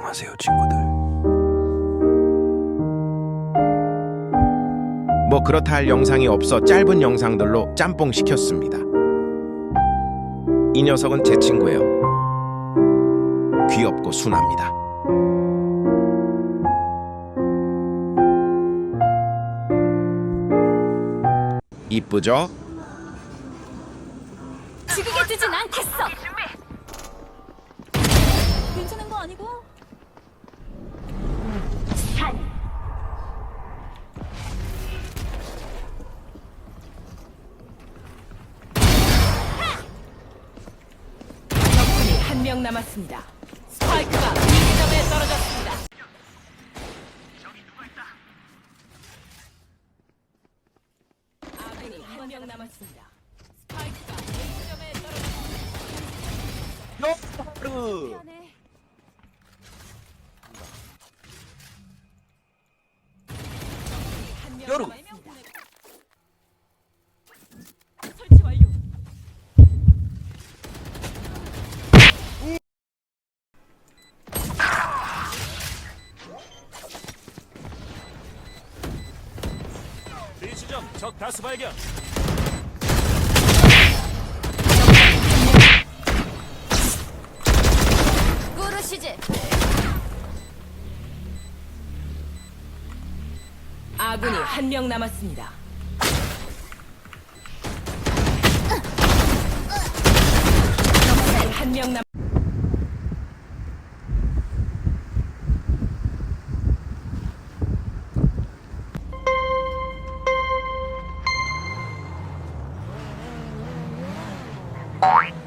안녕하세요, 친구들. 뭐 그렇다 할 영상이 없어 짧은 영상들로 짬뽕 시켰습니다. 이 녀석은 제 친구예요. 귀엽고 순합니다. 이쁘죠? 죽이게 두진 않겠어. 명 남았습니다. 스파이크가 B 지점에 떨어졌습니다. 아군이 한 명 남았습니다. 스파이크가 A 지점에 떨어졌습니다. 한명 여루. 남았습니다. 지점 적 다수 발견. 꾸르시지. 아군이 한 명 남았습니다. 한 명 남. Boing.